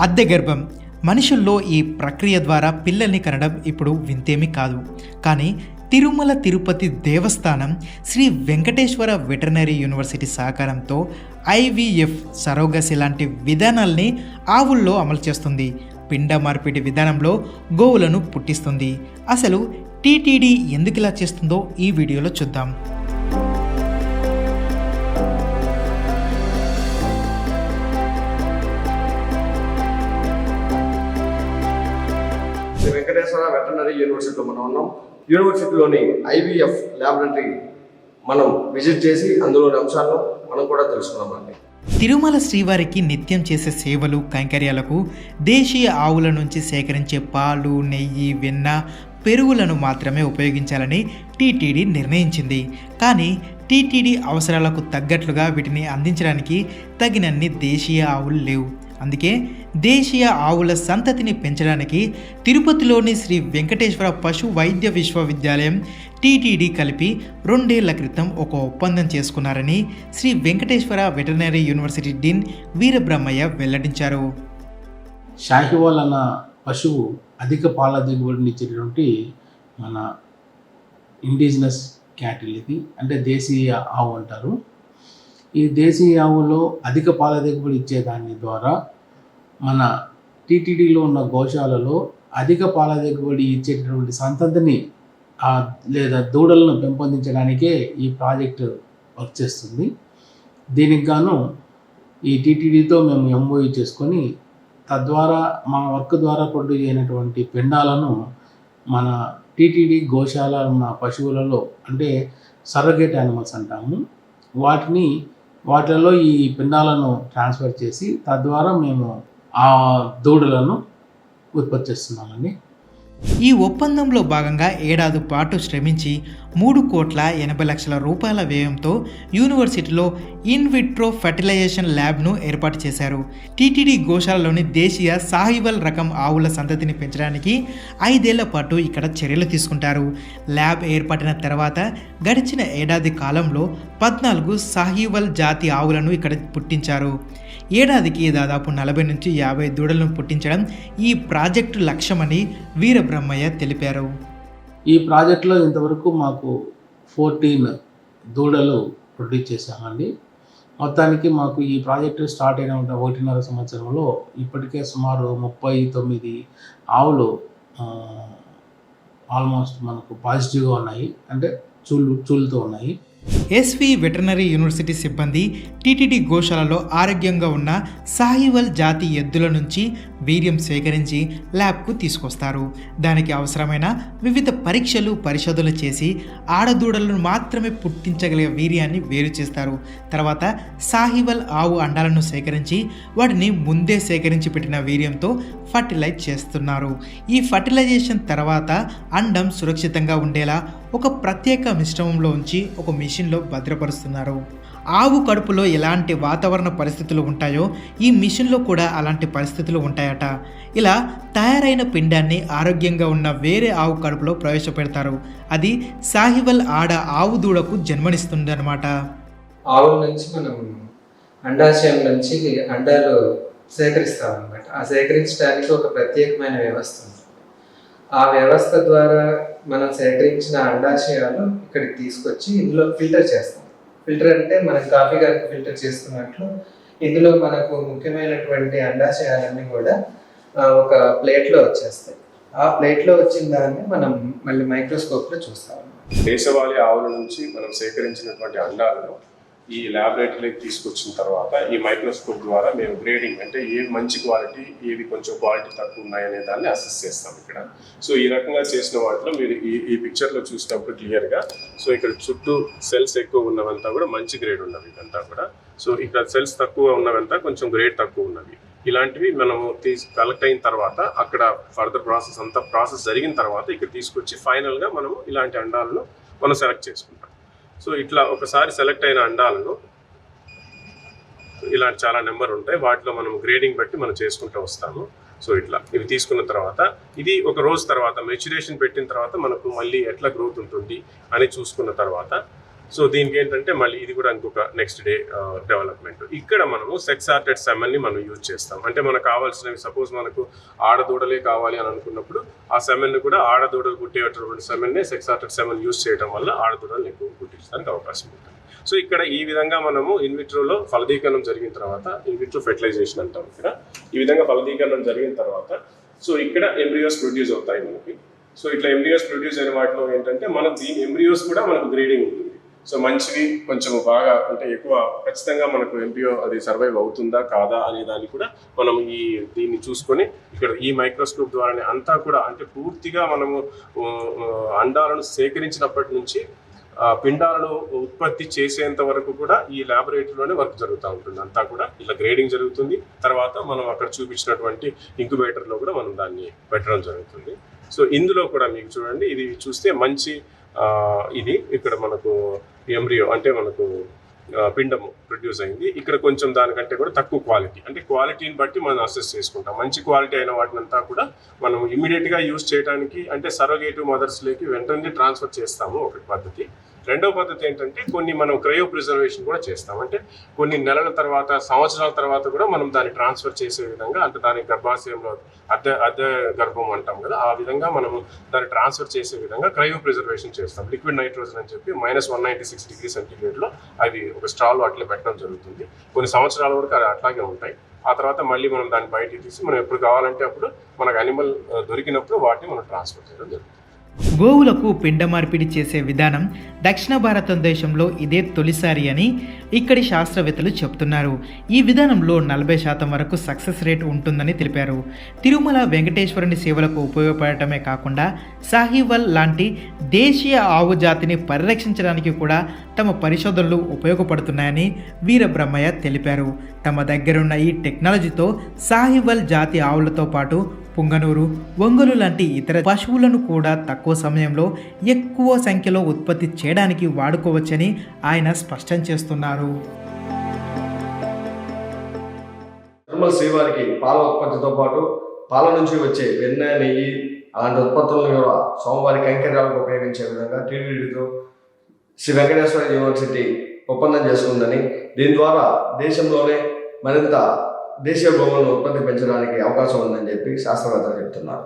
అద్దె గర్భం. మనుషుల్లో ఈ ప్రక్రియ ద్వారా పిల్లల్ని కనడం ఇప్పుడు వింతేమీ కాదు. కానీ తిరుమల తిరుపతి దేవస్థానం శ్రీ వెంకటేశ్వర వెటర్నరీ యూనివర్సిటీ సహకారంతో ఐవీఎఫ్ సరోగసి లాంటి విధానాల్ని ఆవుల్లో అమలు చేస్తుంది. పిండ మార్పిడి విధానంలో గోవులను పుట్టిస్తుంది. అసలు టీటీడీ ఎందుకు ఇలా చేస్తుందో ఈ వీడియోలో చూద్దాం. వెంకటేశ్వర యూనివర్సిటీలో మనం ఉన్నాం. యూనివర్సిటీలోని ఐవీఎఫ్ ల్యాబొరేటరీ మనం విజిట్ చేసి అందులోని అంశాలను మనం కూడా తెలుసుకున్నామండి తిరుమల శ్రీవారికి నిత్యం చేసే సేవలు కైంకర్యాలకు దేశీయ ఆవుల నుంచి సేకరించే పాలు నెయ్యి వెన్న పెరుగులను మాత్రమే ఉపయోగించాలని టీటీడీ నిర్ణయించింది. కానీ టీటీడీ అవసరాలకు తగ్గట్లుగా వీటిని అందించడానికి తగినన్ని దేశీయ ఆవులు లేవు. అందుకే దేశీయ ఆవుల సంతతిని పెంచడానికి తిరుపతిలోని శ్రీ వెంకటేశ్వర పశు వైద్య విశ్వవిద్యాలయం టీటీడీ కలిపి రెండేళ్ళ క్రితం ఒక ఒప్పందం చేసుకున్నారని Sri Venkateswara veterinary university dean Veerabrahmaiah వెల్లడించారు. షాహివాల్ అన్న పశువు అధిక పాల దిగుబడిని ఇచ్చేటటువంటి మన ఇండిజినస్ క్యాటిల్ ఇది అంటే దేశీయ ఆవు అంటారు. ఈ దేశీయ ఆవులో అధిక పాల దిగుబడి ఇచ్చేదాని ద్వారా మన టీటీడీలో ఉన్న గోశాలలో అధిక పాల దిగుబడి ఇచ్చేటటువంటి సంతతిని లేదా దూడలను పెంపొందించడానికే ఈ ప్రాజెక్టు వర్క్ చేస్తుంది. దీనికి గాను ఈ టీటీడీతో మేము ఎంఓయూ చేసుకొని తద్వారా మా వర్క్ ద్వారా ప్రొడ్యూస్ అయినటువంటి పిండాలను మన టీటీడీ గోశాల ఉన్న పశువులలో అంటే సర్రగేట్ యానిమల్స్ అంటాము. వాటిని వాటిలలో ఈ పిండాలను ట్రాన్స్ఫర్ చేసి తద్వారా మేము ఆ దూడలను ఉత్పత్తి చేస్తున్నామండి ఈ ఒప్పందంలో భాగంగా ఏడాది పాటు శ్రమించి మూడు కోట్ల ఎనభై లక్షల రూపాయల వ్యయంతో యూనివర్సిటీలో ఇన్ విట్రో ల్యాబ్ను ఏర్పాటు చేశారు. టీటీడీ గోశాలలోని దేశీయ సాహివల్ రకం ఆవుల సంతతిని పెంచడానికి ఐదేళ్ళ పాటు ఇక్కడ చర్యలు తీసుకుంటారు. ల్యాబ్ ఏర్పడిన తర్వాత గడిచిన ఏడాది కాలంలో పద్నాలుగు సాహివల్ జాతి ఆవులను ఇక్కడ పుట్టించారు. ఏడాదికి దాదాపు నలభై నుంచి యాభై దూడలను పుట్టించడం ఈ ప్రాజెక్టు లక్ష్యమని వీరబ్రహ్మయ్య తెలిపారు. ఈ ప్రాజెక్ట్లో ఇంతవరకు మాకు ఫోర్టీన్ దూడలు ప్రొడ్యూస్ చేశామండి. మొత్తానికి మాకు ఈ ప్రాజెక్టు స్టార్ట్ అయిన ఒకటిన్నర సంవత్సరంలో ఇప్పటికే సుమారు ముప్పై తొమ్మిది ఆవులు ఆల్మోస్ట్ మనకు పాజిటివ్గా ఉన్నాయి. అంటే చూలు చూలుతో ఉన్నాయి. ఎస్వి వెటర్నరీ యూనివర్సిటీ సిబ్బంది టీటీడీ గోశాలలో ఆరోగ్యంగా ఉన్న సాహివల్ జాతి ఎద్దుల నుంచి వీర్యం సేకరించి ల్యాబ్కు తీసుకొస్తారు. దానికి అవసరమైన వివిధ పరీక్షలు పరిశోధనలు చేసి ఆడదూడలను మాత్రమే పుట్టించగలిగే వీర్యాన్ని వేరు చేస్తారు. తర్వాత సాహివల్ ఆవు అండాలను సేకరించి వాటిని ముందే సేకరించి పెట్టిన వీర్యంతో ఫర్టిలైజ్ చేస్తున్నారు. ఈ ఫర్టిలైజేషన్ తర్వాత అండం సురక్షితంగా ఉండేలా ఒక ప్రత్యేక మిశ్రమంలో ఉంచి ఒక మిషన్లో భద్రపరుస్తున్నారు. ఆవు కడుపులో ఎలాంటి వాతావరణ పరిస్థితులు ఉంటాయో ఈ మిషన్లో కూడా అలాంటి పరిస్థితులు ఉంటాయట. ఇలా తయారైన పిండాన్ని ఆరోగ్యంగా ఉన్న వేరే ఆవు కడుపులో ప్రవేశపెడతారు. అది సాహివల్ ఆడ ఆవు దూడకు జన్మనిస్తుందన్నమాట. ఆవు నుంచి మనం అండాశయం నుంచి అండాలు సేకరిస్తాం అనమాట ఆ సేకరించడానికి ఒక ప్రత్యేకమైన వ్యవస్థ ఉంది. ఆ వ్యవస్థ ద్వారా మనం సేకరించిన అండాశయాలు ఇక్కడికి తీసుకొచ్చి ఇందులో ఫిల్టర్ చేస్తాం. ఫిల్టర్ అంటే మనం కాఫీ కనుక ఫిల్టర్ చేసుకున్నట్లు ఇందులో మనకు ముఖ్యమైనటువంటి అండాశయాలన్నీ కూడా ఒక ప్లేట్లో వచ్చేస్తాయి. ఆ ప్లేట్లో వచ్చిన దాన్ని మనం మళ్ళీ మైక్రోస్కోప్లో చూస్తాం. దేశవాళీ ఆవుల నుంచి మనం సేకరించినటువంటి అండాలను ఈ ల్యాబొరేటరీలోకి తీసుకొచ్చిన తర్వాత ఈ మైక్రోస్కోప్ ద్వారా మేము గ్రేడింగ్ అంటే ఏవి మంచి క్వాలిటీ ఏవి కొంచెం క్వాలిటీ తక్కువ ఉన్నాయనే దాన్ని అసెస్ చేస్తాం ఇక్కడ. సో ఈ రకంగా చేసిన వాటిలో మీరు ఈ ఈ పిక్చర్లో చూసినప్పుడు క్లియర్గా సో ఇక్కడ చుట్టూ సెల్స్ ఎక్కువ ఉన్నవంతా కూడా మంచి గ్రేడ్ ఉన్నవి ఇదంతా కూడా. సో ఇక్కడ సెల్స్ తక్కువ ఉన్నవంతా కొంచెం గ్రేడ్ తక్కువ ఉన్నవి. ఇలాంటివి మనము తీసి కలెక్ట్ అయిన తర్వాత అక్కడ ఫర్దర్ ప్రాసెస్ అంతా ప్రాసెస్ జరిగిన తర్వాత ఇక్కడ తీసుకొచ్చి ఫైనల్గా మనము ఇలాంటి అండాలను మనం సెలెక్ట్ చేసుకుంటాం. సో ఇట్లా ఒకసారి సెలెక్ట్ అయిన అండాలను ఇలాంటి చాలా నెంబర్ ఉంటాయి. వాటిలో మనం గ్రేడింగ్ బట్టి మనం చేసుకుంటూ వస్తాము. సో ఇట్లా ఇవి తీసుకున్న తర్వాత ఇది ఒక రోజు తర్వాత మెచ్యురేషన్ పెట్టిన తర్వాత మనకు మళ్ళీ ఎట్లా గ్రోత్ ఉంటుంది అని చూసుకున్న తర్వాత సో దీనికి ఏంటంటే మళ్ళీ ఇది కూడా ఇంకొక నెక్స్ట్ డే డెవలప్మెంట్ ఇక్కడ మనము సెక్స్ ఆర్టెడ్ సెమెన్ని మనం యూజ్ చేస్తాం. అంటే మనకు కావాల్సినవి సపోజ్ మనకు ఆడదూడలే కావాలి అని అనుకున్నప్పుడు ఆ సెమెన్ని కూడా ఆడదూడలు కుట్టేటటువంటి సెమెన్నే సెక్స్ ఆర్టెడ్ సెమెన్ యూజ్ చేయడం వల్ల ఆడదూడలను ఎక్కువ కుట్టించడానికి అవకాశం ఉంటుంది. సో ఇక్కడ ఈ విధంగా మనము ఇన్విట్రోలో ఫలదీకరణం జరిగిన తర్వాత ఇన్విట్రో ఫెర్టిలైజేషన్ అంటాం ఇక్కడ. ఈ విధంగా ఫలదీకరణం జరిగిన తర్వాత సో ఇక్కడ ఎంబ్రియోస్ ప్రొడ్యూస్ అవుతాయి మనకి. సో ఇట్లా ఎంబ్రియోస్ ప్రొడ్యూస్ అయిన వాటిలో ఏంటంటే మనం దీని ఎంబ్రియోస్ కూడా మనకు గ్రేడింగ్ ఉంటుంది. సో మంచివి కొంచెం బాగా అంటే ఎక్కువ ఖచ్చితంగా మనకు ఎంపీఓ అది సర్వైవ్ అవుతుందా కాదా అనే దాన్ని కూడా మనం ఈ దీన్ని చూసుకొని ఇక్కడ ఈ మైక్రోస్కోప్ ద్వారానే అంతా కూడా అంటే పూర్తిగా మనము అండాలను సేకరించినప్పటి నుంచి పిండాలను ఉత్పత్తి చేసేంత వరకు కూడా ఈ ల్యాబొరేటరీలోనే వర్క్ జరుగుతూ ఉంటుంది. అంతా కూడా ఇలా గ్రేడింగ్ జరుగుతుంది. తర్వాత మనం అక్కడ చూపించినటువంటి ఇంక్యుబేటర్లో కూడా మనం దాన్ని పెట్టడం జరుగుతుంది. సో ఇందులో కూడా మీకు చూడండి ఇది చూస్తే మంచి ఇది ఇక్కడ మనకు ఎంబ్రియో అంటే మనకు పిండము ప్రొడ్యూస్ అయింది. ఇక్కడ కొంచెం దానికంటే కూడా తక్కువ క్వాలిటీ అంటే క్వాలిటీని బట్టి మనం అసెస్ చేసుకుంటాం. మంచి క్వాలిటీ అయిన వాటినంతా కూడా మనం ఇమీడియట్గా యూజ్ చేయడానికి అంటే సరోగేటివ్ మదర్స్లోకి వెంటనే ట్రాన్స్ఫర్ చేస్తాము ఒక పద్ధతి. రెండవ పద్ధతి ఏంటంటే కొన్ని మనం క్రయో ప్రిజర్వేషన్ కూడా చేస్తాం. అంటే కొన్ని నెలల తర్వాత సంవత్సరాల తర్వాత కూడా మనం దాన్ని ట్రాన్స్ఫర్ చేసే విధంగా అంటే దాని గర్భాశయంలో అద్దె అద్దె గర్భం అంటాం కదా ఆ విధంగా మనం దాన్ని ట్రాన్స్ఫర్ చేసే విధంగా క్రయో ప్రిజర్వేషన్ చేస్తాం. లిక్విడ్ నైట్రోజన్ అని చెప్పి minus one ninety six degree సెంటిగ్రేడ్లో అవి ఒక స్టాల్లో అట్లా పెట్టడం జరుగుతుంది. కొన్ని సంవత్సరాల వరకు అది అట్లాగే ఉంటాయి. ఆ తర్వాత మళ్ళీ మనం దాన్ని బయటికి తీసి మనం ఎప్పుడు కావాలంటే అప్పుడు మనకు అనిమల్ దొరికినప్పుడు వాటిని మనం ట్రాన్స్ఫర్ చేయడం జరుగుతుంది. గోవులకు పిండ మార్పిడి చేసే విధానం దక్షిణ భారతదేశంలో ఇదే తొలిసారి అని ఇక్కడి శాస్త్రవేత్తలు చెప్తున్నారు. ఈ విధానంలో నలభై శాతం వరకు సక్సెస్ రేట్ ఉంటుందని తెలిపారు. తిరుమల వెంకటేశ్వరుని సేవలకు ఉపయోగపడటమే కాకుండా సాహివల్ లాంటి దేశీయ ఆవు జాతిని పరిరక్షించడానికి కూడా తమ పరిశోధనలు ఉపయోగపడుతున్నాయని వీరబ్రహ్మయ్య తెలిపారు. తమ దగ్గరున్న ఈ టెక్నాలజీతో సాహివల్ జాతి ఆవులతో పాటు పుంగనూరు ఒంగోలు లాంటి ఇతర పశువులను కూడా తక్కువ సమయంలో ఎక్కువ సంఖ్యలో ఉత్పత్తి చేయడానికి వాడుకోవచ్చని ఆయన స్పష్టం చేస్తున్నారు. తిరుమల శ్రీవారికి పాల ఉత్పత్తితో పాటు పాల నుంచి వచ్చే వెన్న నెయ్యి అలాంటి ఉత్పత్తులను కూడా సోమవారి కైంకర్యాలకు ఉపయోగించే విధంగా టీడీడీతో శ్రీ వెంకటేశ్వర యూనివర్సిటీ ఒప్పందం చేసుకుందని దీని ద్వారా దేశంలోనే మరింత దేశీయ గోవులను ఉత్పత్తి పెంచడానికి అవకాశం ఉందని చెప్పి శాస్త్రవేత్తలు చెప్తున్నారు.